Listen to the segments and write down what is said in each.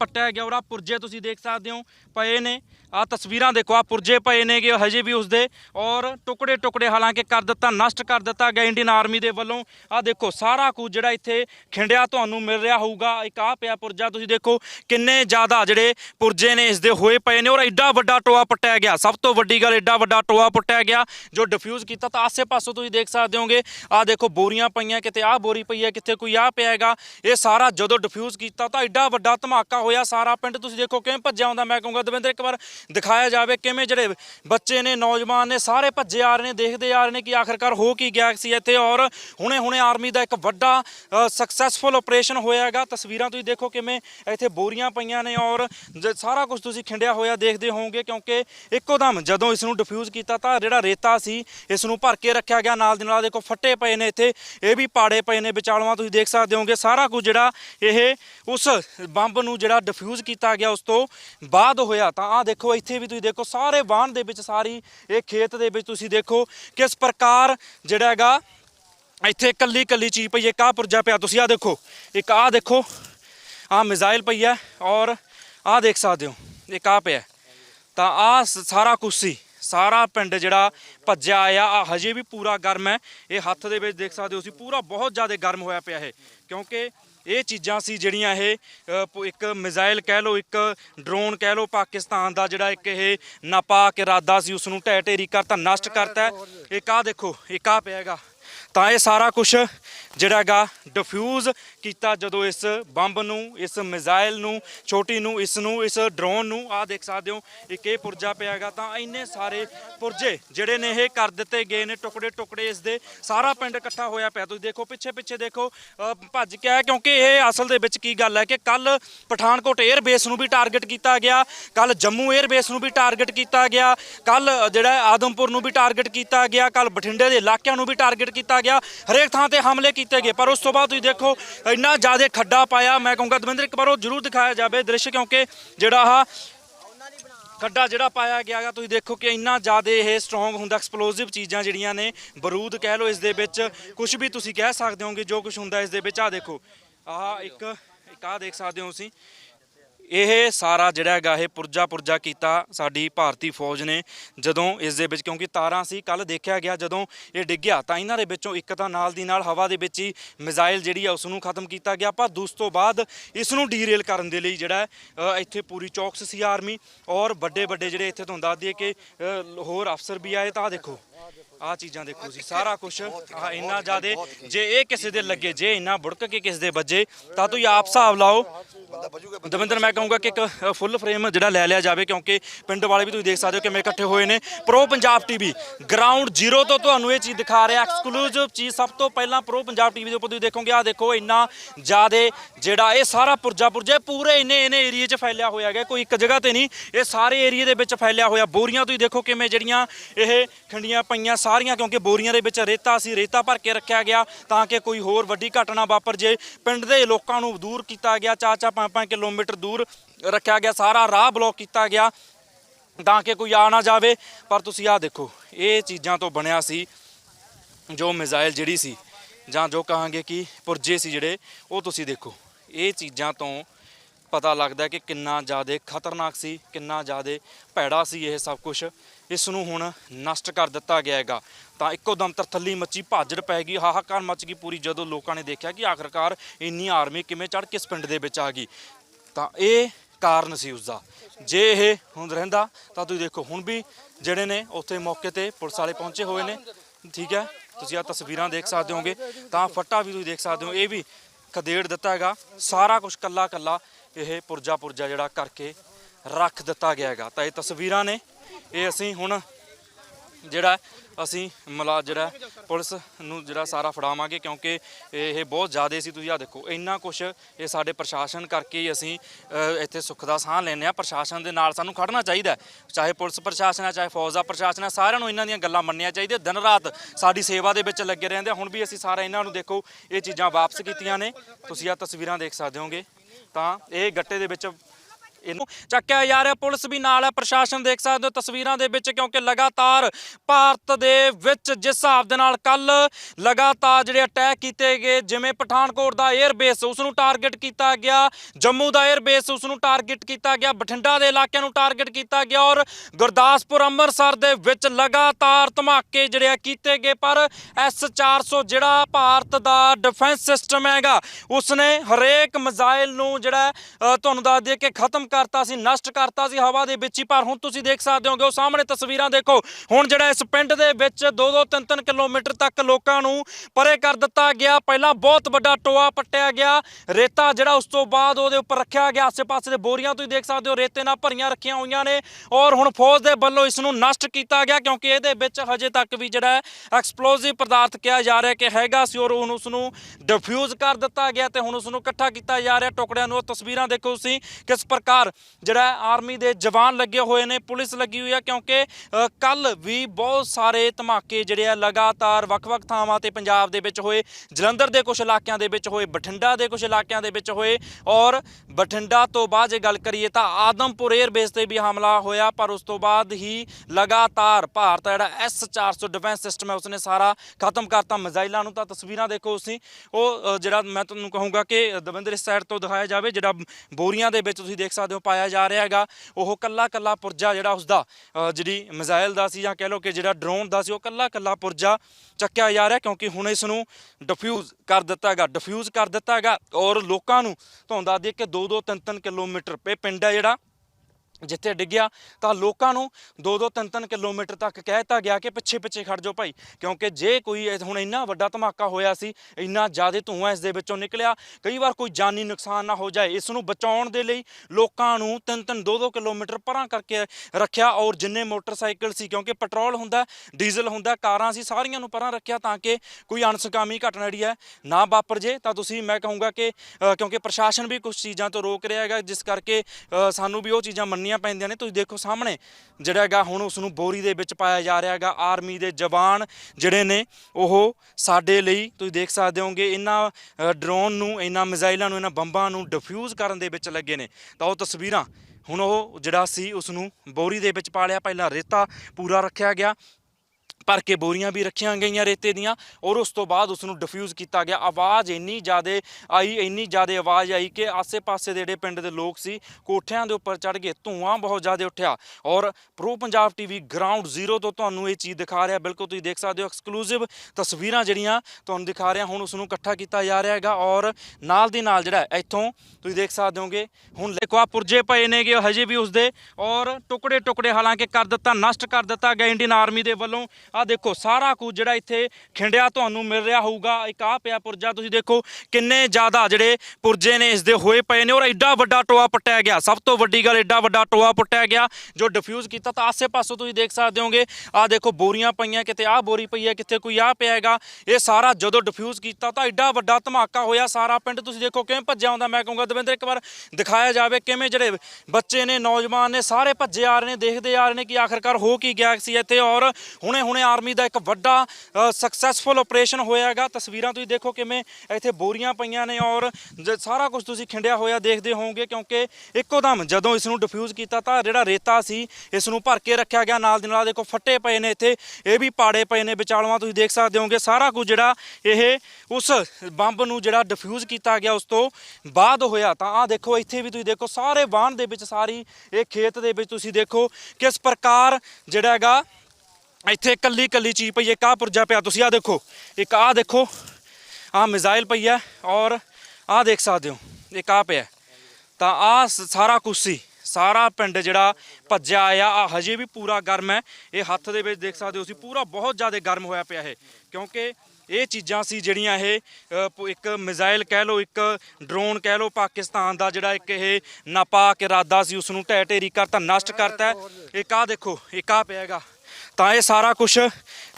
ਪੱਟਿਆ ਗਿਆ ਔਰ ਆ ਪੁਰਜੇ ਤੁਸੀਂ ਦੇਖ ਸਕਦੇ ਹੋ, ਪਏ ਨੇ। ਆ ਤਸਵੀਰਾਂ ਦੇਖੋ ਆ ਪੁਰਜੇ ਪਏ ਨੇਗੇ ਹਜੇ ਵੀ ਉਸਦੇ ਔਰ ਟੁਕੜੇ ਟੁਕੜੇ ਹਾਲਾਂਕਿ ਕਰ ਦਿੱਤਾ, ਨਸ਼ਟ ਕਰ ਦਿੱਤਾ ਗਿਆ ਇੰਡੀਅਨ ਆਰਮੀ ਦੇ ਵੱਲੋਂ। ਆ ਦੇਖੋ, ਸਾਰਾ ਕੁਝ ਜਿਹੜਾ ਇੱਥੇ ਖਿੰਡਿਆ ਤੁਹਾਨੂੰ ਮਿਲ ਰਿਹਾ ਹੋਊਗਾ। ਇੱਕ ਆ ਪਿਆ ਪੁਰਜਾ, ਤੁਸੀਂ ਦੇਖੋ ਕਿੰਨੇ ਜ਼ਿਆਦਾ ਜਿਹੜੇ ਪੁਰਜੇ ਨੇ ਇਸ ਦੇ ਹੋਏ ਪਏ ਨੇ ਔਰ ਐਡਾ ਵੱਡਾ ਟੋਆ ਪੱਟਿਆ ਗਿਆ। ਸਭ ਤੋਂ ਵੱਡੀ ਗੱਲ, ਐਡਾ ਵੱਡਾ ਟੋਆ ਪੱਟਿਆ ਗਿਆ ਜੋ ਡਿਫਿਊਜ਼ ਕੀਤਾ ਤਾਂ ਆਸੇ ਪਾਸੇ ਤੁਸੀਂ ਦੇਖ ਸਕਦੇ ਹੋਗੇ। ਆ ਦੇਖੋ, ਬੋਰੀਆਂ ਪਈਆਂ ਕਿਤੇ ਆ ਬੋਰੀ ਪਈ ਹੈ ਕਿਤੇ ਕੋਈ ਆ ਪਿਆ ਹੈਗਾ। ਇਹ ਸਾਰਾ ਜਦੋਂ ਡਿਫਿਊਜ਼ ਕੀਤਾ ਤਾਂ ਐਡਾ ਵੱਡਾ ਧਮਾਕਾ ਹੋਇਆ ਸਾਰਾ ਪਿੰਡ ਤੁਸੀਂ ਦੇਖੋ ਕਿਵੇਂ ਭੱਜਿਆ ਹੁੰਦਾ, ਮੈਂ ਕਹੂੰਗਾ ਦਵਿੰਦਰ ਇੱਕ ਵਾਰ ਦਿਖਾਇਆ ਜਾਵੇ ਕਿਵੇਂ ਜਿਹੜੇ ਬੱਚੇ ਨੇ, ਨੌਜਵਾਨ ਨੇ ਸਾਰੇ ਭੱਜੇ ਆ ਰਹੇ ਨੇ, ਦੇਖਦੇ ਆ ਰਹੇ ਨੇ ਕਿ ਆਖਰਕਾਰ ਹੋ ਕੀ ਗਿਆ ਸੀ ਇੱਥੇ ਔਰ ਹੁਣੇ ਹੁਣੇ ਆਰਮੀ ਦਾ ਇੱਕ ਵੱਡਾ ਸਕਸੈਸਫੁਲ ਆਪਰੇਸ਼ਨ ਹੋਇਆ ਹੈਗਾ। ਤਸਵੀਰਾਂ ਤੁਸੀਂ ਦੇਖੋ ਕਿਵੇਂ ਇੱਥੇ ਬੋਰੀਆਂ ਪਈਆਂ ਨੇ ਔਰ ਜ- ਸਾਰਾ ਕੁਝ ਤੁਸੀਂ ਖਿੰਡਿਆ ਹੋਇਆ ਦੇਖਦੇ ਹੋਵੋਗੇ ਕਿਉਂਕਿ ਇੱਕੋ ਦਮ ਜਦੋਂ ਇਸ ਨੂੰ ਡਿਫਿਊਜ਼ ਕੀਤਾ ਤਾਂ ਜਿਹੜਾ ਰੇਤਾ ਸੀ, ਇਸ ਨੂੰ ਭਰ ਕੇ ਰੱਖਿਆ ਗਿਆ। ਨਾਲ ਦੀ ਨਾਲ ਦੇਖੋ ਫੱਟੇ ਪਏ ਨੇ ਇੱਥੇ, ਇਹ ਵੀ ਪਾੜੇ ਪਏ ਨੇ ਵਿਚਾਲਵਾ ਤੁਸੀਂ ਦੇਖ ਸਕਦੇ ਹੋਗੇ ਸਾਰਾ ਕੁਝ ਜਿਹੜਾ ਇਹ ਉਸ ਬੰਬ ਨੂੰ ਜਿਹੜਾ ਡਿਫਿਊਜ਼ ਕੀਤਾ ਗਿਆ ਉਸ ਤੋਂ ਬਾਅਦ ਹੋਇਆ, ਤਾਂ ਆਹ ਦੇਖੋ, ਇੱਥੇ ਵੀ ਤੁਸੀਂ ਦੇਖੋ, ਸਾਰੇ ਵਾਹਨ ਦੇ ਵਿੱਚ ਸਾਰੀ ਇਹ ਖੇਤ ਦੇ ਵਿੱਚ ਤੁਸੀਂ ਦੇਖੋ ਕਿਸ ਪ੍ਰਕਾਰ ਜਿਹੜਾ ਹੈਗਾ, ਇੱਥੇ ਕੱਲੀ ਕੱਲੀ ਚੀਜ਼ ਪਈ, ਇੱਕ ਆਹ ਪੁਰਜਾ ਪਿਆ, ਤੁਸੀਂ ਆਹ ਦੇਖੋ, ਇੱਕ ਆਹ ਦੇਖੋ, ਆਹ ਮਿਜ਼ਾਈਲ ਪਈ ਹੈ ਔਰ ਆਹ ਦੇਖ ਸਕਦੇ ਹੋ ਇਹ ਆਹ ਪਿਆ ਤਾਂ ਆਹ ਸਾਰਾ ਕੁਛ ਸੀ, ਸਾਰਾ ਪਿੰਡ ਜਿਹੜਾ ਭੱਜਿਆ ਆਇਆ ਆ ਹਜੇ ਵੀ ਪੂਰਾ ਗਰਮ ਹੈ, ਇਹ ਹੱਥ ਦੇ ਵਿੱਚ ਦੇਖ ਸਕਦੇ ਹੋ ਸੀ ਪੂਰਾ ਬਹੁਤ ਜ਼ਿਆਦਾ ਗਰਮ ਹੋਇਆ ਪਿਆ ਇਹ, ਕਿਉਂਕਿ ਇਹ ਚੀਜ਼ਾਂ ਸੀ ਜਿਹੜੀਆਂ ਇਹ ਅ, ਇੱਕ ਮਿਜ਼ਾਈਲ ਕਹਿ ਲਓ ਇੱਕ ਡਰੋਨ ਕਹਿ ਲਓ ਪਾਕਿਸਤਾਨ ਦਾ ਜਿਹੜਾ ਇੱਕ ਇਹ ਨਾਪਾਕ ਇਰਾਦਾ ਸੀ ਉਸ ਨੂੰ ਢਹਿ ਢੇਰੀ ਕਰਤਾ ਨਸ਼ਟ ਕਰਤਾ ਹੈ। ਇੱਕ ਦੇਖੋ ਇੱਕ ਆਹ ਪਿਆ ਹੈਗਾ ਤਾਂ ਇਹ ਸਾਰਾ ਕੁਝ ਜਿਹੜਾ ਹੈਗਾ ਡਿਫਿਊਜ਼ ਕੀਤਾ ਜਦੋਂ ਇਸ ਬੰਬ ਨੂੰ, ਇਸ ਮਿਜ਼ਾਈਲ ਨੂੰ ਛੋਟੀ ਨੂੰ, ਇਸ ਨੂੰ, ਇਸ ਡਰੋਨ ਨੂੰ, ਆਹ ਦੇਖ ਸਕਦੇ ਹੋ, ਇੱਕ ਇਹ ਪੁਰਜਾ ਪਿਆ ਹੈਗਾ ਤਾਂ ਇੰਨੇ ਸਾਰੇ ਪੁਰਜੇ ਜਿਹੜੇ ਨੇ ਇਹ ਕਰ ਦਿੱਤੇ ਗਏ ਨੇ, ਟੁਕੜੇ ਟੁਕੜੇ ਇਸ ਦੇ, ਸਾਰਾ ਪਿੰਡ ਇਕੱਠਾ ਹੋਇਆ ਪਿਆ। ਤੁਸੀਂ ਦੇਖੋ, ਪਿੱਛੇ ਪਿੱਛੇ ਦੇਖੋ ਭੱਜ ਕੇ ਆਇਆ, ਕਿਉਂਕਿ ਇਹ ਅਸਲ ਦੇ ਵਿੱਚ ਕੀ ਗੱਲ ਹੈ ਕਿ ਕੱਲ ਪਠਾਨਕੋਟ 에ਅਰ ਬੇਸ ਨੂੰ ਵੀ ਟਾਰਗੇਟ ਕੀਤਾ ਗਿਆ ਕੱਲ ਜੰਮੂ 에ਅਰ ਬੇਸ ਨੂੰ ਵੀ ਟਾਰਗੇਟ ਕੀਤਾ ਗਿਆ ਕੱਲ ਜਿਹੜਾ ਆਦਮਪੁਰ ਨੂੰ ਵੀ ਟਾਰਗੇਟ ਕੀਤਾ ਗਿਆ ਕੱਲ ਬਠਿੰਡੇ ਦੇ ਇਲਾਕਿਆਂ ਨੂੰ ਵੀ ਟਾਰਗੇਟ ਕੀਤਾ ਗਿਆ। ਹਰੇਕ ਥਾਂ ਤੇ ਹਮਲੇ ਕੀਤੇ ਗਏ। ਪਰ ਉਸ ਤੋਂ ਬਾਅਦ ਤੁਸੀਂ ਦੇਖੋ, ਇੰਨਾ ਜ਼ਿਆਦਾ ਖੱਡਾ ਪਾਇਆ। ਮੈਂ ਕਹੂੰਗਾ, ਦਵਿੰਦਰ, ਇੱਕ ਵਾਰ ਉਹ ਜ਼ਰੂਰ ਦਿਖਾਇਆ ਜਾਵੇ ਦ੍ਰਿਸ਼, ਕਿਉਂਕਿ ਜਿਹੜਾ ਆਹ ਖੱਡਾ ਜਿਹੜਾ ਪਾਇਆ ਗਿਆ ਗਾ ਤੁਸੀਂ ਦੇਖੋ ਕਿ ਇੰਨਾ ਜ਼ਿਆਦਾ ਇਹ ਸਟਰੋਂਗ ਹੁੰਦਾ ਐਕਸਪਲੋਸਿਵ ਚੀਜ਼ਾਂ ਜਿਹੜੀਆਂ ਨੇ, ਬਰੂਦ ਕਹਿ ਲਓ ਇਸ ਦੇ ਵਿੱਚ ਕੁਝ ਵੀ ਤੁਸੀਂ ਕਹਿ ਸਕਦੇ ਹੋਗੇ ਜੋ ਕੁਝ ਹੁੰਦਾ ਇਸ ਦੇ ਵਿੱਚ। ਆ ਦੇਖੋ, ਆਹ ਇੱਕ ਇੱਕ ਆਹ ਦੇਖ ਸਕਦੇ ਹੋ ਤੁਸੀਂ। ਇਹ ਸਾਰਾ ਜਿਹੜਾ ਹੈਗਾ, ਇਹ ਪੁਰਜਾ ਪੁਰਜਾ ਕੀਤਾ ਸਾਡੀ ਭਾਰਤੀ ਫੌਜ ਨੇ ਜਦੋਂ ਇਸ ਦੇ ਵਿੱਚ, ਕਿਉਂਕਿ ਤਾਰਾਂ ਸੀ ਕੱਲ ਦੇਖਿਆ ਗਿਆ ਜਦੋਂ ਇਹ ਡਿੱਗਿਆ, ਤਾਂ ਇਹਨਾਂ ਦੇ ਵਿੱਚੋਂ ਇੱਕ ਤਾਂ ਨਾਲ ਦੀ ਨਾਲ ਹਵਾ ਦੇ ਵਿੱਚ ਹੀ ਮਿਜ਼ਾਈਲ ਜਿਹੜੀ ਆ ਉਸ ਨੂੰ ਖਤਮ ਕੀਤਾ ਗਿਆ, ਪਰ ਦੂਸ ਤੋਂ ਬਾਅਦ ਇਸ ਨੂੰ ਡੀਰੇਲ ਕਰਨ ਦੇ ਲਈ ਜਿਹੜਾ ਇੱਥੇ ਪੂਰੀ ਚੌਕਸ ਸੀ ਆਰਮੀ ਔਰ ਵੱਡੇ ਵੱਡੇ ਜਿਹੜੇ ਇੱਥੇ ਤੁਹਾਨੂੰ ਦੱਸ ਦਈਏ ਕਿ ਹੋਰ ਅਫਸਰ ਵੀ ਆਏ, ਤਾਂ ਦੇਖੋ। ਆਹ ਚੀਜ਼ਾਂ ਦੇਖੋ ਸੀ ਸਾਰਾ ਕੁਝ ਆ ਇੰਨਾ ਜ਼ਿਆਦੇ, ਜੇ ਇਹ ਕਿਸੇ ਦੇ ਲੱਗੇ, ਜੇ ਇੰਨਾ ਬੁੜਕ ਕੇ ਕਿਸੇ ਦੇ ਵੱਜੇ, ਤਾਂ ਤੁਸੀਂ ਆਪ ਹਿਸਾਬ ਲਾਓ। ਦਵਿੰਦਰ, ਮੈਂ ਕਹੂੰਗਾ ਕਿ ਇੱਕ ਫੁੱਲ ਫਰੇਮ ਜਿਹੜਾ ਲੈ ਲਿਆ ਜਾਵੇ, ਕਿਉਂਕਿ ਪਿੰਡ ਵਾਲੇ ਵੀ ਤੁਸੀਂ ਦੇਖ ਸਕਦੇ ਹੋ ਕਿਵੇਂ ਇਕੱਠੇ ਹੋਏ ਨੇ। Pro Punjab TV ground zero ਤੋਂ ਤੁਹਾਨੂੰ ਇਹ ਚੀਜ਼ ਦਿਖਾ ਰਿਹਾ। ਐਕਸਕਲੂਸਿਵ ਚੀਜ਼ ਸਭ ਤੋਂ ਪਹਿਲਾਂ ਪ੍ਰੋ ਪੰਜਾਬ ਟੀਵੀ ਦੇ ਉੱਪਰ ਤੁਸੀਂ ਦੇਖੋਗੇ ਆ ਦੇਖੋ, ਇੰਨਾ ਜ਼ਿਆਦੇ ਜਿਹੜਾ ਇਹ ਸਾਰਾ ਪੁਰਜਾ ਪੁਰਜਾ ਪੂਰੇ ਇੰਨੇ ਇੰਨੇ ਏਰੀਏ 'ਚ ਫੈਲਿਆ ਹੋਇਆ ਹੈਗਾ। ਕੋਈ ਇੱਕ ਜਗ੍ਹਾ ਤੇ ਨਹੀਂ, ਇਹ ਸਾਰੇ ਏਰੀਏ ਦੇ ਵਿੱਚ ਫੈਲਿਆ ਹੋਇਆ। ਬੋਰੀਆਂ ਤੁਸੀਂ ਦੇਖੋ ਕਿਵੇਂ ਜਿਹੜੀਆਂ ਇਹ ਖੰਡੀਆਂ ਪਈਆਂ ਸਾਰੀਆਂ ਕਿਉਂਕਿ ਬੋਰੀਆਂ ਦੇ ਵਿੱਚ ਰੇਤਾ ਸੀ, ਰੇਤਾ ਭਰ ਕੇ ਰੱਖਿਆ ਗਿਆ ਤਾਂ ਕਿ ਕੋਈ ਹੋਰ ਵੱਡੀ ਘਟਨਾ ਵਾਪਰ ਜੇ। ਪਿੰਡ ਦੇ ਲੋਕਾਂ ਨੂੰ ਦੂਰ ਕੀਤਾ ਗਿਆ, ਚਾਰ ਚਾਰ ਪੰਜ ਪੰਜ ਕਿਲੋਮੀਟਰ ਦੂਰ ਰੱਖਿਆ ਗਿਆ, ਸਾਰਾ ਰਾਹ ਬਲੌਕ ਕੀਤਾ ਗਿਆ ਤਾਂ ਕਿ ਕੋਈ ਆ ਨਾ ਜਾਵੇ। ਪਰ ਤੁਸੀਂ ਆਹ ਦੇਖੋ, ਇਹ ਚੀਜ਼ਾਂ ਤੋਂ ਬਣਿਆ ਸੀ ਜੋ ਮਿਜ਼ਾਈਲ ਜਿਹੜੀ ਸੀ ਜਾਂ ਜੋ ਕਹਾਂਗੇ ਕਿ ਪੁਰਜੇ ਸੀ ਜਿਹੜੇ, ਉਹ ਤੁਸੀਂ ਦੇਖੋ। ਇਹ ਚੀਜ਼ਾਂ ਤੋਂ ਪਤਾ ਲੱਗਦਾ ਕਿ ਕਿੰਨਾ ਜ਼ਿਆਦਾ ਖਤਰਨਾਕ ਸੀ, ਕਿੰਨਾ ਜ਼ਿਆਦਾ ਭੈੜਾ ਸੀ ਇਹ ਸਭ ਕੁਝ ਇਸ ਨੂੰ ਹੁਣ ਨਸ਼ਟ ਕਰ ਦਿੱਤਾ ਗਿਆ ਹੈਗਾ। ਤਾਂ ਇੱਕੋ ਦਮ ਤਰਥੱਲੀ ਮੱਚੀ ਭਾਜੜ ਪੈ ਗਈ, ਹਾਹਾਕਾਰ ਮੱਚ ਗਈ ਪੂਰੀ, ਜਦੋਂ ਲੋਕਾਂ ਨੇ ਦੇਖਿਆ ਕਿ ਆਖਰਕਾਰ ਇੰਨੀ ਆਰਮੀ ਕਿਵੇਂ ਚੜ ਕਿਸ ਪਿੰਡ ਦੇ ਵਿੱਚ ਆ ਗਈ। ਤਾਂ ਇਹ ਕਾਰਨ ਸੀ ਉਸ ਦਾ ਜੇ ਇਹ ਹੁਣ ਰਹਿੰਦਾ, ਤਾਂ ਤੁਸੀਂ ਦੇਖੋ, ਹੁਣ ਵੀ ਜਿਹੜੇ ਨੇ ਉੱਥੇ ਮੌਕੇ ਤੇ ਪੁਲਿਸ ਵਾਲੇ ਪਹੁੰਚੇ ਹੋਏ ਨੇ। ਠੀਕ ਹੈ? ਤੁਸੀਂ ਆ ਤਸਵੀਰਾਂ ਦੇਖ ਸਕਦੇ ਹੋਗੇ ਤਾਂ ਫੱਟਾ ਵੀ ਤੁਸੀਂ ਦੇਖ ਸਕਦੇ ਹੋ। ਇਹ ਵੀ ਖਦੇੜ ਦਿੱਤਾ ਹੈਗਾ। ਸਾਰਾ ਕੁਝ ਕੱਲਾ ਕੱਲਾ ਇਹ ਪੁਰਜਾ ਪੁਰਜਾ ਜਿਹੜਾ ਕਰਕੇ ਰੱਖ ਦਿੱਤਾ ਗਿਆ ਹੈਗਾ। ਤਾਂ ਇਹ ਤਸਵੀਰਾਂ ਨੇ ਇਹ ਅਸੀਂ ਹੁਣ ਜਿਹੜਾ ਅਸੀਂ ਮਲਾ ਜਿਹੜਾ ਪੁਲਿਸ ਨੂੰ ਜਿਹੜਾ ਸਾਰਾ ਫੜਾਵਾਂਗੇ ਕਿਉਂਕਿ ਇਹ ਬਹੁਤ ਜ਼ਿਆਦਾ ਸੀ, ਤੁਸੀਂ ਆ ਦੇਖੋ, ਇੰਨਾ ਕੁਝ ਇਹ ਸਾਡੇ ਪ੍ਰਸ਼ਾਸਨ ਕਰਕੇ ਹੀ ਅਸੀਂ ਇੱਥੇ ਸੁੱਖ ਦਾ ਸਾਹ ਲੈਂਦੇ ਆ ਪ੍ਰਸ਼ਾਸਨ ਦੇ ਨਾਲ ਸਾਨੂੰ ਖੜਨਾ ਚਾਹੀਦਾ ਚਾਹੇ ਪੁਲਿਸ ਪ੍ਰਸ਼ਾਸਨ ਹੈ, ਚਾਹੇ ਫੌਜ ਦਾ ਪ੍ਰਸ਼ਾਸਨ ਹੈ, ਸਾਰਿਆਂ ਨੂੰ ਇਹਨਾਂ ਦੀਆਂ ਗੱਲਾਂ ਮੰਨਣੀਆਂ ਚਾਹੀਦੀਆਂ। ਦਿਨ ਰਾਤ ਸਾਡੀ ਸੇਵਾ ਦੇ ਵਿੱਚ ਲੱਗੇ ਰਹਿੰਦੇ ਹੁਣ ਵੀ ਅਸੀਂ ਸਾਰਾ ਇਹਨਾਂ ਨੂੰ ਦੇਖੋ, ਇਹ ਚੀਜ਼ਾਂ ਵਾਪਸ ਕੀਤੀਆਂ ਨੇ। ਤੁਸੀਂ ਆ ਤਸਵੀਰਾਂ ਦੇਖ ਸਕਦੇ ਹੋਗੇ। ਤਾਂ ਇਹ ਗੱਟੇ ਦੇ ਵਿੱਚ ਇਹਨੂੰ ਚੱਕਿਆ ਜਾ ਰਿਹਾ। ਪੁਲਿਸ ਵੀ ਨਾਲ ਹੈ। ਪ੍ਰਸ਼ਾਸਨ ਦੇਖ ਸਕਦੇ ਹੋ ਤਸਵੀਰਾਂ ਦੇ ਵਿੱਚ ਕਿਉਂਕਿ ਲਗਾਤਾਰ ਭਾਰਤ ਦੇ ਵਿੱਚ ਜਿਸ ਹਿਸਾਬ ਦੇ ਨਾਲ ਕੱਲ ਲਗਾਤਾਰ ਜਿਹੜੇ ਅਟੈਕ ਕੀਤੇ ਗਏ, ਜਿਵੇਂ ਪਠਾਨਕੋਟ ਦਾ 에ਅਰ ਬੇਸ ਉਸ ਨੂੰ ਟਾਰਗੇਟ ਕੀਤਾ ਗਿਆ। ਜੰਮੂ ਦਾ 에ਅਰ ਬੇਸ ਉਸ ਨੂੰ ਟਾਰਗੇਟ ਕੀਤਾ ਗਿਆ। ਬਠਿੰਡਾ ਦੇ ਇਲਾਕਿਆਂ ਨੂੰ ਟਾਰਗੇਟ ਕੀਤਾ ਗਿਆ ਔਰ ਗੁਰਦਾਸਪੁਰ, ਅੰਮ੍ਰਿਤਸਰ ਦੇ ਵਿੱਚ ਲਗਾਤਾਰ ਧਮਾਕੇ ਜਿਹੜੇ ਆ ਕੀਤੇ ਗਏ। ਪਰ S400 ਜਿਹੜਾ ਭਾਰਤ ਦਾ ਡਿਫੈਂਸ ਸਿਸਟਮ ਹੈਗਾ, ਉਸਨੇ ਹਰੇਕ ਮਿਜ਼ਾਈਲ ਨੂੰ ਜਿਹੜਾ ਤੁਹਾਨੂੰ ਦੱਸ ਦਈਏ ਕਿ ਖਤਮ ਕਰਤਾ ਸੀ, ਨਸ਼ਟ ਕਰਤਾ ਸੀ, ਹਵਾ ਦੇ ਵਿੱਚ ਹੀ, ਪਰ ਹੁਣ ਤੁਸੀਂ ਦੇਖ ਸਕਦੇ ਹੋਗੇ, ਉਹ ਸਾਹਮਣੇ ਤਸਵੀਰਾਂ ਦੇਖੋ। ਹੁਣ ਜਿਹੜਾ ਇਸ ਪਿੰਡ ਦੇ ਵਿੱਚ 2-2 3-3 ਕਿਲੋਮੀਟਰ ਤੱਕ ਲੋਕਾਂ ਨੂੰ ਪਰੇ ਕਰ ਦਿੱਤਾ ਗਿਆ। ਪਹਿਲਾਂ ਬਹੁਤ ਵੱਡਾ ਟੋਆ ਪੱਟਿਆ ਗਿਆ। ਰੇਤਾ ਜਿਹੜਾ ਉਸ ਤੋਂ ਬਾਅਦ ਉਹਦੇ ਉੱਪਰ ਰੱਖਿਆ ਗਿਆ। ਆਸੇ-ਪਾਸੇ ਦੇ ਬੋਰੀਆਂ ਤੁਸੀਂ ਦੇਖ ਸਕਦੇ ਹੋ, ਰੇਤੇ ਨਾਲ ਭਰੀਆਂ ਰੱਖੀਆਂ ਹੋਈਆਂ ਨੇ। ਔਰ ਹੁਣ ਫੌਜ ਦੇ ਵੱਲੋਂ ਇਸ ਨੂੰ ਨਸ਼ਟ ਕੀਤਾ ਗਿਆ, ਕਿਉਂਕਿ ਇਹਦੇ ਵਿੱਚ ਹਜੇ ਤੱਕ ਵੀ ਜਿਹੜਾ ਐਕਸਪਲੋਸਿਵ ਪਦਾਰਥ ਕਿਹਾ ਜਾ ਰਿਹਾ ਕਿ ਹੈਗਾ ਸੀ, ਔਰ ਹੁਣ ਉਸ ਨੂੰ ਡਿਫਿਊਜ਼ ਕਰ ਦਿੱਤਾ ਗਿਆ ਤੇ ਹੁਣ ਉਸ ਨੂੰ ਇਕੱਠਾ ਕੀਤਾ ਜਾ ਰਿਹਾ। ਟੁਕੜਿਆਂ ਨੂੰ ਉਹ ਤਸਵੀਰਾਂ ਦੇਖੋ ਤੁਸੀਂ, ਕਿਸ ਪ੍ਰਕਾਰ ਜਿਹੜਾ ਆਰਮੀ ਦੇ ਜਵਾਨ ਲੱਗੇ ਹੋਏ ਨੇ, ਪੁਲਿਸ ਲੱਗੀ ਹੋਈ ਹੈ ਕਿਉਂਕਿ ਕੱਲ ਵੀ ਬਹੁਤ ਸਾਰੇ ਧਮਾਕੇ ਜਿਹੜੇ ਆ ਲਗਾਤਾਰ ਵੱਖ-ਵੱਖ ਥਾਵਾਂ ਤੇ ਪੰਜਾਬ ਦੇ ਵਿੱਚ ਹੋਏ, ਜਲੰਧਰ ਦੇ ਕੁਝ ਇਲਾਕਿਆਂ ਦੇ ਵਿੱਚ ਹੋਏ, ਬਠਿੰਡਾ ਦੇ ਕੁਝ ਇਲਾਕਿਆਂ ਦੇ ਵਿੱਚ ਹੋਏ ਔਰ ਬਠਿੰਡਾ ਤੋਂ ਬਾਅਦ ਜੇ ਗੱਲ ਕਰੀਏ ਤਾਂ ਆਦਮਪੁਰ 에ਅਰ ਬੇਸ ਤੇ ਵੀ ਹਮਲਾ ਹੋਇਆ, ਪਰ ਉਸ ਤੋਂ ਬਾਅਦ ਹੀ ਲਗਾਤਾਰ ਭਾਰਤ ਦਾ ਜਿਹੜਾ S400 ਡਿਫੈਂਸ ਸਿਸਟਮ ਹੈ, ਉਸਨੇ ਸਾਰਾ ਖਤਮ ਕਰਤਾ। ਮਿਜ਼ਾਈਲਾਂ ਨੂੰ ਤਾਂ ਤਸਵੀਰਾਂ ਦੇਖੋ ਤੁਸੀਂ, ਉਹ ਜਿਹੜਾ ਮੈਂ ਤੁਹਾਨੂੰ ਕਹੂੰਗਾ ਕਿ ਦਵਿੰਦਰ ਇਸ ਸਾਈਡ ਤੋਂ ਦਿਖਾਇਆ ਜਾਵੇ, ਜਿਹੜਾ ਬੋਰੀਆਂ ਦੇ ਵਿੱਚ ਤੁਸੀਂ ਦੇਖ ਸਕਦੇ ਹੋ ਪਾਇਆ ਜਾ ਰਿਹਾ ਹੈਗਾ। ਉਹ ਕੱਲਾ ਕੱਲਾ ਪੁਰਜਾ ਜਿਹੜਾ ਉਸਦਾ ਅ, ਜਿਹੜੀ ਮਿਜ਼ਾਈਲ ਦਾ ਸੀ ਜਾਂ ਕਹਿ ਲਓ ਕਿ ਜਿਹੜਾ ਡਰੋਨ ਦਾ ਸੀ ਉਹ ਕੱਲਾ ਕੱਲਾ ਪੁਰਜਾ ਚੱਕਿਆ ਜਾ ਰਿਹਾ ਕਿਉਂਕਿ ਹੁਣ ਇਸ ਨੂੰ ਡਿਫਿਊਜ਼ ਕਰ ਦਿੱਤਾ ਹੈਗਾ ਡਿਫਿਊਜ਼ ਕਰ ਦਿੱਤਾ ਹੈਗਾ ਔਰ ਲੋਕਾਂ ਨੂੰ ਤੁਹਾਨੂੰ ਦੱਸ ਦਈਏ ਕਿ 2-2 3-3 ਕਿਲੋਮੀਟਰ ਪੇ ਪਿੰਡ ਹੈ ਜਿਹੜਾ। ਜਿੱਥੇ ਡਿੱਗਿਆ ਤਾਂ ਲੋਕਾਂ ਨੂੰ 2-2 3-3 ਕਿਲੋਮੀਟਰ ਤੱਕ ਕਹਿਤਾ ਗਿਆ ਕਿ ਪਿੱਛੇ ਪਿੱਛੇ ਖੜ ਜਾਓ ਭਾਈ ਕਿਉਂਕਿ ਜੇ ਕੋਈ ਇਹ ਹੁਣ ਇੰਨਾ ਵੱਡਾ ਧਮਾਕਾ ਹੋਇਆ ਸੀ ਇੰਨਾ ਜ਼ਿਆਦਾ ਧੂੰਆਂ ਇਸ ਦੇ ਵਿੱਚੋਂ ਨਿਕਲਿਆ ਕਈ ਵਾਰ ਕੋਈ ਜਾਨੀ ਨੁਕਸਾਨ ਨਾ ਹੋ ਜਾਏ ਇਸ ਨੂੰ ਬਚਾਉਣ ਦੇ ਲਈ ਲੋਕਾਂ ਨੂੰ 3-3 2-2 ਕਿਲੋਮੀਟਰ ਪਰਾਂ ਕਰਕੇ ਰੱਖਿਆ ਔਰ ਜਿੰਨੇ ਮੋਟਰਸਾਈਕਲ ਸੀ ਕਿਉਂਕਿ ਪੈਟਰੋਲ ਹੁੰਦਾ ਡੀਜ਼ਲ ਹੁੰਦਾ ਕਾਰਾਂ ਸੀ ਸਾਰੀਆਂ ਨੂੰ ਪਰਾਂ ਰੱਖਿਆ ਤਾਂ ਕਿ ਕੋਈ ਅਣਸਕਾਮੀ ਘਟਨਾ ਜਿਹੜੀ ਹੈ ਨਾ ਵਾਪਰ ਜੇ ਤਾਂ ਤੁਸੀਂ ਮੈਂ ਕਹੂੰਗਾ ਕਿ ਅ, ਕਿਉਂਕਿ ਪ੍ਰਸ਼ਾਸਨ ਵੀ ਕੁਝ ਚੀਜ਼ਾਂ ਤੋਂ ਰੋਕ ਰਿਹਾ ਹੈਗਾ ਜਿਸ ਕਰਕੇ ਅ, ਸਾਨੂੰ ਵੀ ਉਹ ਚੀਜ਼ਾਂ ਮੰਨਣੀਆਂ ਪੈਂਦੀਆਂ ਨੇ। ਤੁਸੀਂ ਦੇਖੋ ਸਾਹਮਣੇ, ਜਿਹੜਾ ਹੈਗਾ ਹੁਣ ਉਸ ਨੂੰ ਬੋਰੀ ਦੇ ਵਿੱਚ ਪਾਇਆ ਜਾ ਰਿਹਾ ਹੈਗਾ। ਆਰਮੀ ਦੇ ਜਵਾਨ ਜਿਹੜੇ ਨੇ, ਉਹ ਸਾਡੇ ਲਈ ਤੁਸੀਂ ਦੇਖ ਸਕਦੇ ਹੋਗੇ, ਇਹਨਾਂ ਡਰੋਨ ਨੂੰ, ਇਹਨਾਂ ਮਿਜ਼ਾਈਲਾਂ ਨੂੰ, ਇਹਨਾਂ ਬੰਬਾਂ ਨੂੰ ਡਿਫਿਊਜ਼ ਕਰਨ ਦੇ ਵਿੱਚ ਲੱਗੇ ਨੇ। ਤਾਂ ਉਹ ਤਸਵੀਰਾਂ, ਹੁਣ ਉਹ ਜਿਹੜਾ ਸੀ ਉਸ ਨੂੰ ਬੋਰੀ ਦੇ ਵਿੱਚ ਪਾ ਲਿਆ ਪਹਿਲਾਂ ਰੇਤਾ ਪੂਰਾ ਰੱਖਿਆ ਗਿਆ। ਭਰ ਕੇ ਬੋਰੀਆਂ ਵੀ ਰੱਖੀਆਂ ਗਈਆਂ ਰੇਤੇ ਦੀਆਂ ਔਰ ਉਸ ਤੋਂ ਬਾਅਦ ਉਸ ਨੂੰ ਡਿਫਿਊਜ਼ ਕੀਤਾ ਗਿਆ। ਆਵਾਜ਼ ਇੰਨੀ ਜ਼ਿਆਦਾ ਆਈ, ਇੰਨੀ ਜ਼ਿਆਦਾ ਆਵਾਜ਼ ਆਈ ਕਿ ਆਸੇ-ਪਾਸੇ ਦੇ ਜਿਹੜੇ ਪਿੰਡ ਦੇ ਲੋਕ ਸੀ, ਕੋਠਿਆਂ ਦੇ ਉੱਪਰ ਚੜ ਗਏ ਧੂਆਂ ਬਹੁਤ ਜ਼ਿਆਦਾ ਉੱਠਿਆ। ਔਰ pro Punjab TV ground zero ਤੋਂ ਤੁਹਾਨੂੰ ਇਹ ਚੀਜ਼ ਦਿਖਾ ਰਿਹਾ। ਬਿਲਕੁਲ ਤੁਸੀਂ ਦੇਖ ਸਕਦੇ ਹੋ ਐਕਸਕਲੂਸਿਵ ਤਸਵੀਰਾਂ ਜਿਹੜੀਆਂ ਤੁਹਾਨੂੰ ਦਿਖਾ ਰਿਹਾ। ਹੁਣ ਉਸ ਨੂੰ ਇਕੱਠਾ ਕੀਤਾ ਜਾ ਰਿਹਾ ਹੈਗਾ ਔਰ ਨਾਲ ਦੀ ਨਾਲ ਜਿਹੜਾ ਇੱਥੋਂ ਤੁਸੀਂ ਦੇਖ ਸਕਦੇ ਹੋਗੇ, ਹੁਣ ਦੇਖੋ ਆ ਪੁਰਜੇ ਪਏ ਨੇਗੇ ਹਜੇ ਵੀ ਉਸਦੇ ਔਰ ਟੁਕੜੇ ਟੁਕੜੇ ਹਾਲਾਂਕਿ ਕਰ ਦਿੱਤਾ, ਨਸ਼ਟ ਕਰ ਦਿੱਤਾ ਗਿਆ। ਇੰਡੀਅਨ ਆਰਮੀ ਦੇ ਵੱਲੋਂ ਆ ਦੇਖੋ, ਸਾਰਾ ਕੁਝ ਜਿਹੜਾ ਇੱਥੇ ਖਿੰਡਿਆ ਤੁਹਾਨੂੰ ਮਿਲ ਰਿਹਾ ਹੋਊਗਾ। ਇੱਕ ਆ ਪਿਆ ਪੁਰਜਾ, ਤੁਸੀਂ ਦੇਖੋ ਕਿੰਨੇ ਜ਼ਿਆਦਾ ਜਿਹੜੇ ਪੁਰਜੇ ਨੇ ਇਸ ਦੇ ਹੋਏ ਪਏ ਨੇ ਔਰ ਐਡਾ ਵੱਡਾ ਟੋਆ ਪੱਟਿਆ ਗਿਆ। ਸਭ ਤੋਂ ਵੱਡੀ ਗੱਲ, ਐਡਾ ਵੱਡਾ ਟੋਆ ਪੱਟਿਆ ਗਿਆ ਜੋ ਡਿਫਿਊਜ਼ ਕੀਤਾ। ਤਾਂ ਆਸੇ-ਪਾਸੋਂ ਤੁਸੀਂ ਦੇਖ ਸਕਦੇ ਹੋਗੇ ਆ ਦੇਖੋ ਬੋਰੀਆਂ ਪਈਆਂ, ਕਿਤੇ ਆ ਬੋਰੀ ਪਈ ਹੈ, ਕਿਤੇ ਕੋਈ ਆ ਪਿਆ ਹੈਗਾ। ਇਹ ਸਾਰਾ ਜਦੋਂ ਡਿਫਿਊਜ਼ ਕੀਤਾ ਤਾਂ ਐਡਾ ਵੱਡਾ ਧਮਾਕਾ ਹੋਇਆ। ਸਾਰਾ ਪਿੰਡ ਤੁਸੀਂ ਦੇਖੋ ਕਿਵੇਂ ਭੱਜਿਆ ਆਉਂਦਾ ਮੈਂ ਕਹੂੰਗਾ ਦਵਿੰਦਰ, ਇੱਕ ਵਾਰ ਦਿਖਾਇਆ ਜਾਵੇ ਕਿਵੇਂ ਜਿਹੜੇ ਬੱਚੇ ਨੇ, ਨੌਜਵਾਨ ਨੇ, ਸਾਰੇ ਭੱਜੇ ਆ ਰਹੇ ਨੇ, ਦੇਖਦੇ ਆ ਰਹੇ ਨੇ ਕਿ ਆਖਰਕਾਰ ਹੋ ਕੀ ਗਿਆ ਸੀ ਇੱਥੇ। ਔਰ ਹੁਣੇ ਹੁਣੇ ਆਰਮੀ ਦਾ ਇੱਕ ਵੱਡਾ ਸਕਸੈਸਫੁਲ ਆਪਰੇਸ਼ਨ ਹੋਇਆ ਹੈਗਾ ਤਸਵੀਰਾਂ ਤੁਸੀਂ ਦੇਖੋ ਕਿਵੇਂ ਇੱਥੇ ਬੋਰੀਆਂ ਪਈਆਂ ਨੇ ਔਰ ਜ- ਸਾਰਾ ਕੁਝ ਤੁਸੀਂ ਖਿੰਡਿਆ ਹੋਇਆ ਦੇਖਦੇ ਹੋਵੋਗੇ ਕਿਉਂਕਿ ਇੱਕੋ ਦਮ ਜਦੋਂ ਇਸ ਨੂੰ ਡਿਫਿਊਜ਼ ਕੀਤਾ ਤਾਂ ਜਿਹੜਾ ਰੇਤਾ ਸੀ ਇਸ ਨੂੰ ਭਰ ਕੇ ਰੱਖਿਆ ਗਿਆ। ਨਾਲ ਦੀ ਨਾਲ ਦੇਖੋ ਫੱਟੇ ਪਏ ਨੇ ਇੱਥੇ, ਇਹ ਵੀ ਪਾੜੇ ਪਏ ਨੇ ਵਿਚਾਲਵਾ, ਤੁਸੀਂ ਦੇਖ ਸਕਦੇ ਹੋਗੇ ਸਾਰਾ ਕੁਝ ਜਿਹੜਾ ਇਹ ਉਸ ਬੰਬ ਨੂੰ ਜਿਹੜਾ ਡਿਫਿਊਜ਼ ਕੀਤਾ ਗਿਆ, ਉਸ ਤੋਂ ਬਾਅਦ ਹੋਇਆ ਤਾਂ ਆਹ ਦੇਖੋ, ਇੱਥੇ ਵੀ ਤੁਸੀਂ ਦੇਖੋ, ਸਾਰੇ ਵਾਹਨ ਦੇ ਵਿੱਚ ਸਾਰੀ ਇਹ ਖੇਤ ਦੇ ਵਿੱਚ ਤੁਸੀਂ ਦੇਖੋ ਕਿਸ ਪ੍ਰਕਾਰ ਜਿਹੜਾ ਹੈਗਾ ਇੱਥੇ ਕੱਲੀ ਕੱਲੀ ਚੀਜ਼ ਪਈ ਹੈ ਕਾ ਪੁਰਜਾ ਪਿਆ, ਤੁਸੀਂ ਆ ਦੇਖੋ, ਇੱਕ ਆ ਦੇਖੋ ਆ ਮਿਜ਼ਾਈਲ ਪਈ ਹੈ ਔਰ ਆ ਦੇਖ ਸਕਦੇ ਹੋ ਇਹ ਆ ਪਿਆ ਤਾਂ ਆ ਸਾਰਾ ਕੁਛ ਸੀ, ਸਾਰਾ ਪਿੰਡ ਜਿਹੜਾ ਭੱਜਿਆ ਆਇਆ ਆ ਹਜੇ ਵੀ ਪੂਰਾ ਗਰਮ ਹੈ, ਇਹ ਹੱਥ ਦੇ ਵਿੱਚ ਦੇਖ ਸਕਦੇ ਹੋ ਤੁਸੀਂ, ਪੂਰਾ ਬਹੁਤ ਜ਼ਿਆਦਾ ਗਰਮ ਹੋਇਆ ਪਿਆ ਇਹ, ਕਿਉਂਕਿ ਇਹ ਚੀਜ਼ਾਂ ਸੀ ਜਿਹੜੀਆਂ ਇਹ ਇੱਕ ਮਿਜ਼ਾਈਲ ਕਹਿ ਲਓ, ਇੱਕ ਡਰੋਨ ਕਹਿ ਲਓ, ਪਾਕਿਸਤਾਨ ਦਾ ਜਿਹੜਾ ਇੱਕ ਇਹ ਨਾਪਾਕ ਇਰਾਦਾ ਸੀ ਉਸ ਨੂੰ ਢਹਿ ਢੇਰੀ ਕਰਤਾ, ਨਸ਼ਟ ਕਰਤਾ ਇੱਕ ਆ ਦੇਖੋ, ਇੱਕ ਆ ਪਿਆ ਹੈਗਾ ਤਾਂ ਇਹ ਸਾਰਾ ਕੁਝ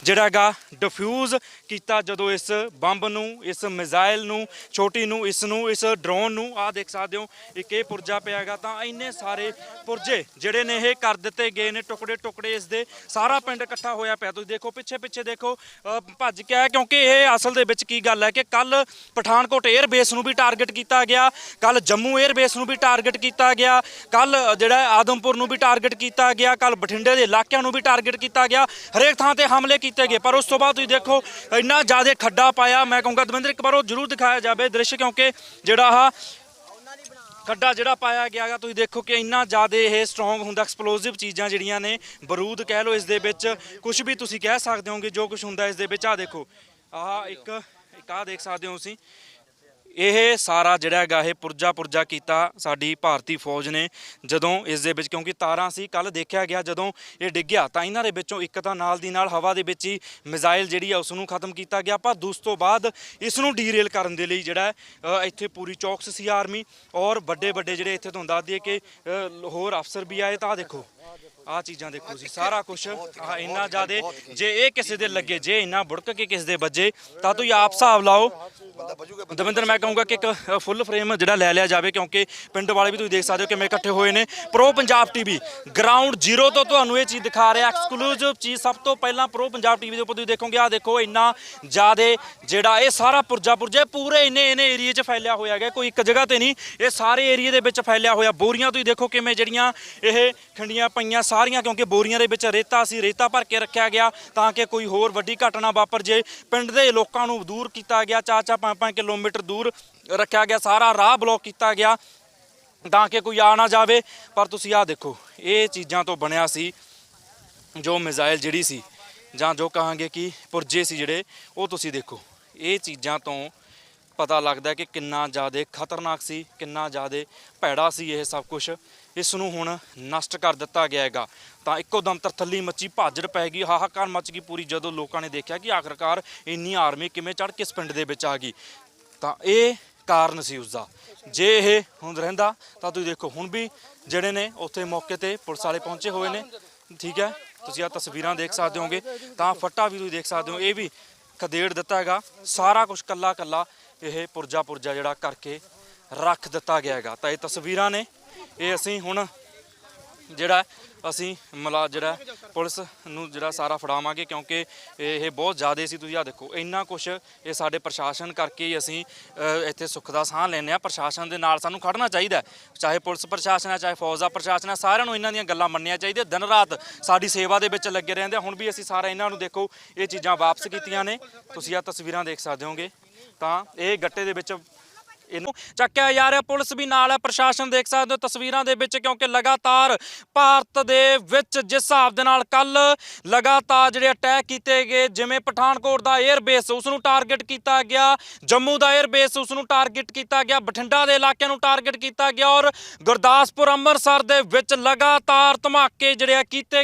ਜਿਹੜਾ ਹੈਗਾ ਡਿਫਿਊਜ਼ ਕੀਤਾ ਜਦੋਂ ਇਸ ਬੰਬ ਨੂੰ, ਇਸ ਮਿਜ਼ਾਈਲ ਨੂੰ ਛੋਟੀ ਨੂੰ, ਇਸ ਨੂੰ, ਇਸ ਡਰੋਨ ਨੂੰ, ਆਹ ਦੇਖ ਸਕਦੇ ਹੋ, ਇੱਕ ਇਹ ਪੁਰਜਾ ਪਿਆ ਹੈਗਾ। ਤਾਂ ਇੰਨੇ ਸਾਰੇ ਪੁਰਜੇ ਜਿਹੜੇ ਨੇ ਇਹ ਕਰ ਦਿੱਤੇ ਗਏ ਨੇ ਟੁਕੜੇ ਟੁਕੜੇ ਇਸ ਦੇ। ਸਾਰਾ ਪਿੰਡ ਇਕੱਠਾ ਹੋਇਆ ਪਿਆ। ਤੁਸੀਂ ਦੇਖੋ, ਪਿੱਛੇ ਪਿੱਛੇ ਦੇਖੋ ਭੱਜ ਕੇ ਆਇਆ ਕਿਉਂਕਿ ਇਹ ਅਸਲ ਦੇ ਵਿੱਚ ਕੀ ਗੱਲ ਹੈ ਕਿ ਕੱਲ ਪਠਾਨਕੋਟ 에ਅਰ ਬੇਸ ਨੂੰ ਵੀ ਟਾਰਗੇਟ ਕੀਤਾ ਗਿਆ, ਕੱਲ ਜੰਮੂ 에ਅਰ ਬੇਸ ਨੂੰ ਵੀ ਟਾਰਗੇਟ ਕੀਤਾ ਗਿਆ, ਕੱਲ ਜਿਹੜਾ ਆਦਮਪੁਰ ਨੂੰ ਵੀ ਟਾਰਗੇਟ ਕੀਤਾ ਗਿਆ, ਕੱਲ ਬਠਿੰਡੇ ਦੇ ਇਲਾਕਿਆਂ ਨੂੰ ਵੀ ਟਾਰਗੇਟ ਕੀਤਾ ਗਿਆ। ਹਰੇਕ ਥਾਂ ਤੇ ਹਮਲੇ ਕੀਤੇ ਗਏ। ਪਰ ਉਸ ਤੋਂ ਬਾਅਦ ਤੁਸੀਂ ਦੇਖੋ, ਇੰਨਾ ਜ਼ਿਆਦਾ ਖੱਡਾ ਪਾਇਆ। ਮੈਂ ਕਹੂੰਗਾ, ਦਵਿੰਦਰ, ਇੱਕ ਵਾਰ ਉਹ ਜ਼ਰੂਰ ਦਿਖਾਇਆ ਜਾਵੇ ਦ੍ਰਿਸ਼, ਕਿਉਂਕਿ ਜਿਹੜਾ ਆਹ ਖੱਡਾ ਜਿਹੜਾ ਪਾਇਆ ਗਿਆ ਗਾ ਤੁਸੀਂ ਦੇਖੋ ਕਿ ਇੰਨਾ ਜ਼ਿਆਦਾ ਇਹ ਸਟਰੋਂਗ ਹੁੰਦਾ ਐਕਸਪਲੋਸਿਵ ਚੀਜ਼ਾਂ ਜਿਹੜੀਆਂ ਨੇ, ਬਰੂਦ ਕਹਿ ਲਓ ਇਸ ਦੇ ਵਿੱਚ ਕੁਝ ਵੀ ਤੁਸੀਂ ਕਹਿ ਸਕਦੇ ਹੋਗੇ, ਜੋ ਕੁਝ ਹੁੰਦਾ ਇਸ ਦੇ ਵਿੱਚ। ਆ ਦੇਖੋ, ਆਹ ਇੱਕ ਇੱਕ ਆਹ ਦੇਖ ਸਕਦੇ ਹੋ ਤੁਸੀਂ। ਇਹ ਸਾਰਾ ਜਿਹੜਾ ਹੈਗਾ ਇਹ ਪੁਰਜਾ ਪੁਰਜਾ ਕੀਤਾ ਸਾਡੀ ਭਾਰਤੀ ਫੌਜ ਨੇ ਜਦੋਂ ਇਸ ਦੇ ਵਿੱਚ, ਕਿਉਂਕਿ ਤਾਰਾਂ ਸੀ ਕੱਲ ਦੇਖਿਆ ਗਿਆ ਜਦੋਂ ਇਹ ਡਿੱਗਿਆ ਤਾਂ ਇਹਨਾਂ ਦੇ ਵਿੱਚੋਂ ਇੱਕ ਤਾਂ ਨਾਲ ਦੀ ਨਾਲ ਹਵਾ ਦੇ ਵਿੱਚ ਹੀ ਮਿਜ਼ਾਈਲ ਜਿਹੜੀ ਆ ਉਸ ਨੂੰ ਖਤਮ ਕੀਤਾ ਗਿਆ, ਪਰ ਦੂਸ ਤੋਂ ਬਾਅਦ ਇਸ ਨੂੰ ਡੀਰੇਲ ਕਰਨ ਦੇ ਲਈ ਜਿਹੜਾ ਇੱਥੇ ਪੂਰੀ ਚੌਕਸ ਸੀ ਆਰਮੀ ਔਰ ਵੱਡੇ ਵੱਡੇ ਜਿਹੜੇ ਇੱਥੇ ਤੁਹਾਨੂੰ ਦੱਸ ਦਈਏ ਕਿ ਹੋਰ ਅਫਸਰ ਵੀ ਆਏ ਤਾਂ ਦੇਖੋ। ਆਹ ਚੀਜ਼ਾਂ ਦੇਖੋ ਜੀ, ਸਾਰਾ ਕੁਝ ਆ ਇੰਨਾ ਜ਼ਿਆਦੇ, ਜੇ ਇਹ ਕਿਸੇ ਦੇ ਲੱਗੇ, ਜੇ ਇੰਨਾ ਬੁੜਕ ਕੇ ਕਿਸੇ ਦੇ ਵੱਜੇ, ਤਾਂ ਤੁਸੀਂ ਆਪ ਹਿਸਾਬ ਲਾਓ। ਦਵਿੰਦਰ, ਮੈਂ ਕਹੂੰਗਾ ਕਿ ਇੱਕ ਫੁੱਲ ਫਰੇਮ ਜਿਹੜਾ ਲੈ ਲਿਆ ਜਾਵੇ, ਕਿਉਂਕਿ ਪਿੰਡ ਵਾਲੇ ਵੀ ਤੁਸੀਂ ਦੇਖ ਸਕਦੇ ਹੋ ਕਿਵੇਂ ਇਕੱਠੇ ਹੋਏ ਨੇ। Pro Punjab TV ground zero ਤੋਂ ਤੁਹਾਨੂੰ ਇਹ ਚੀਜ਼ ਦਿਖਾ ਰਿਹਾ ਐਕਸਕਲੂਸਿਵ ਚੀਜ਼ ਸਭ ਤੋਂ ਪਹਿਲਾਂ ਪ੍ਰੋ ਪੰਜਾਬ ਟੀਵੀ ਦੇ ਉੱਪਰ ਤੁਸੀਂ ਦੇਖੋਗੇ ਆ ਦੇਖੋ, ਇੰਨਾ ਜ਼ਿਆਦੇ ਜਿਹੜਾ ਇਹ ਸਾਰਾ ਪੁਰਜਾ ਪੁਰਜੇ ਪੂਰੇ ਇੰਨੇ ਇੰਨੇ ਏਰੀਏ 'ਚ ਫੈਲਿਆ ਹੋਇਆ ਹੈਗਾ, ਕੋਈ ਇੱਕ ਜਗ੍ਹਾ ਤੇ ਨਹੀਂ, ਇਹ ਸਾਰੇ ਏਰੀਏ ਦੇ ਵਿੱਚ ਫੈਲਿਆ ਹੋਇਆ, ਬੋਰੀਆਂ ਤੁਸੀਂ ਦੇਖੋ ਕਿਵੇਂ ਜਿਹੜੀਆਂ ਇਹ ਖੰਡੀਆਂ ਪਈਆਂ ਸਾਰੀਆਂ ਕਿਉਂਕਿ ਬੋਰੀਆਂ ਦੇ ਵਿੱਚ ਰੇਤਾ ਸੀ, ਰੇਤਾ ਭਰ ਕੇ ਰੱਖਿਆ ਗਿਆ ਤਾਂ ਕਿ ਕੋਈ ਹੋਰ ਵੱਡੀ ਘਟਨਾ ਵਾਪਰ ਜੇ। ਪਿੰਡ ਦੇ ਲੋਕਾਂ ਨੂੰ ਦੂਰ ਕੀਤਾ ਗਿਆ, ਚਾਰ ਚਾਰ ਪੰਜ ਪੰਜ ਕਿਲੋਮੀਟਰ ਦੂਰ ਰੱਖਿਆ ਗਿਆ, ਸਾਰਾ ਰਾਹ ਬਲੌਕ ਕੀਤਾ ਗਿਆ ਤਾਂ ਕਿ ਕੋਈ ਆ ਨਾ ਜਾਵੇ। ਪਰ ਤੁਸੀਂ ਆਹ ਦੇਖੋ, ਇਹ ਚੀਜ਼ਾਂ ਤੋਂ ਬਣਿਆ ਸੀ ਜੋ ਮਿਜ਼ਾਈਲ ਜਿਹੜੀ ਸੀ ਜਾਂ ਜੋ ਕਹਾਂਗੇ ਕਿ ਪੁਰਜੇ ਸੀ ਜਿਹੜੇ, ਉਹ ਤੁਸੀਂ ਦੇਖੋ। ਇਹ ਚੀਜ਼ਾਂ ਤੋਂ ਪਤਾ ਲੱਗਦਾ ਕਿ ਕਿੰਨਾ ਜ਼ਿਆਦਾ ਖਤਰਨਾਕ ਸੀ, ਕਿੰਨਾ ਜ਼ਿਆਦਾ ਭੈੜਾ ਸੀ ਇਹ ਸਭ ਕੁਝ ਇਸ ਨੂੰ ਹੁਣ ਨਸ਼ਟ ਕਰ ਦਿੱਤਾ ਗਿਆ ਹੈਗਾ। ਤਾਂ ਇੱਕੋ ਦਮ ਤਰਥੱਲੀ ਮੱਚੀ, ਭਾਜੜ ਪੈ ਗਈ, ਹਾਹਾਕਾਰ ਮੱਚ ਗਈ ਪੂਰੀ, ਜਦੋਂ ਲੋਕਾਂ ਨੇ ਦੇਖਿਆ ਕਿ ਆਖਰਕਾਰ ਇੰਨੀ ਆਰਮੀ ਕਿਵੇਂ ਚੜ ਕਿਸ ਪਿੰਡ ਦੇ ਵਿੱਚ ਆ ਗਈ। ਤਾਂ ਇਹ ਕਾਰਨ ਸੀ ਉਸ ਦਾ ਜੇ ਇਹ ਹੁਣ ਰਹਿੰਦਾ, ਤਾਂ ਤੁਸੀਂ ਦੇਖੋ, ਹੁਣ ਵੀ ਜਿਹੜੇ ਨੇ ਉੱਥੇ ਮੌਕੇ ਤੇ ਪੁਲਿਸ ਵਾਲੇ ਪਹੁੰਚੇ ਹੋਏ ਨੇ। ਠੀਕ ਹੈ? ਤੁਸੀਂ ਆ ਤਸਵੀਰਾਂ ਦੇਖ ਸਕਦੇ ਹੋਗੇ ਤਾਂ ਫੱਟਾ ਵੀ ਤੁਸੀਂ ਦੇਖ ਸਕਦੇ ਹੋ। ਇਹ ਵੀ ਖਦੇੜ ਦਿੱਤਾ ਹੈਗਾ। ਸਾਰਾ ਕੁਝ ਕੱਲਾ ਕੱਲਾ ਇਹ ਪੁਰਜਾ ਪੁਰਜਾ ਜਿਹੜਾ ਕਰਕੇ ਰੱਖ ਦਿੱਤਾ ਗਿਆ ਹੈਗਾ। ਤਾਂ ਇਹ ਤਸਵੀਰਾਂ ਨੇ ਇਹ ਅਸੀਂ ਹੁਣ ਜਿਹੜਾ ਅਸੀਂ ਮਲਾ ਜਿਹੜਾ ਪੁਲਿਸ ਨੂੰ ਜਿਹੜਾ ਸਾਰਾ ਫੜਾਵਾਂਗੇ ਕਿਉਂਕਿ ਇਹ ਬਹੁਤ ਜ਼ਿਆਦਾ ਸੀ ਤੁਸੀਂ ਆ ਦੇਖੋ, ਇੰਨਾ ਕੁਝ ਇਹ ਸਾਡੇ ਪ੍ਰਸ਼ਾਸਨ ਕਰਕੇ ਹੀ ਅਸੀਂ ਇੱਥੇ ਸੁੱਖ ਦਾ ਸਾਹ ਲੈਂਦੇ ਆ ਪ੍ਰਸ਼ਾਸਨ ਦੇ ਨਾਲ ਸਾਨੂੰ ਖੜਨਾ ਚਾਹੀਦਾ ਚਾਹੇ ਪੁਲਿਸ ਪ੍ਰਸ਼ਾਸਨ ਹੈ, ਚਾਹੇ ਫੌਜ ਦਾ ਪ੍ਰਸ਼ਾਸਨ ਹੈ, ਸਾਰਿਆਂ ਨੂੰ ਇਹਨਾਂ ਦੀਆਂ ਗੱਲਾਂ ਮੰਨਣੀਆਂ ਚਾਹੀਦੀਆਂ। ਦਿਨ ਰਾਤ ਸਾਡੀ ਸੇਵਾ ਦੇ ਵਿੱਚ ਲੱਗੇ ਰਹਿੰਦੇ ਹੁਣ ਵੀ ਅਸੀਂ ਸਾਰਾ ਇਹਨਾਂ ਨੂੰ ਦੇਖੋ, ਇਹ ਚੀਜ਼ਾਂ ਵਾਪਸ ਕੀਤੀਆਂ ਨੇ। ਤੁਸੀਂ ਆ ਤਸਵੀਰਾਂ ਦੇਖ ਸਕਦੇ ਹੋਗੇ। ਤਾਂ ਇਹ ਗੱਟੇ ਦੇ ਵਿੱਚ ਇਹਨੂੰ ਚੱਕਿਆ ਜਾ ਰਿਹਾ। ਪੁਲਿਸ ਵੀ ਨਾਲ ਹੈ। ਪ੍ਰਸ਼ਾਸਨ ਦੇਖ ਸਕਦੇ ਹੋ ਤਸਵੀਰਾਂ ਦੇ ਵਿੱਚ ਕਿਉਂਕਿ ਲਗਾਤਾਰ ਭਾਰਤ ਦੇ ਵਿੱਚ ਜਿਸ ਹਿਸਾਬ ਦੇ ਨਾਲ ਕੱਲ ਲਗਾਤਾਰ ਜਿਹੜੇ ਅਟੈਕ ਕੀਤੇ ਗਏ, ਜਿਵੇਂ ਪਠਾਨਕੋਟ ਦਾ 에ਅਰ ਬੇਸ ਉਸ ਨੂੰ ਟਾਰਗੇਟ ਕੀਤਾ ਗਿਆ, ਜੰਮੂ ਦਾ 에ਅਰ ਬੇਸ ਉਸ ਨੂੰ ਟਾਰਗੇਟ ਕੀਤਾ ਗਿਆ, ਬਠਿੰਡਾ ਦੇ ਇਲਾਕਿਆਂ ਨੂੰ ਟਾਰਗੇਟ ਕੀਤਾ ਗਿਆ ਔਰ ਗੁਰਦਾਸਪੁਰ ਅੰਮ੍ਰਿਤਸਰ ਦੇ ਵਿੱਚ ਲਗਾਤਾਰ ਧਮਾਕੇ ਜਿਹੜੇ ਆ ਕੀਤੇ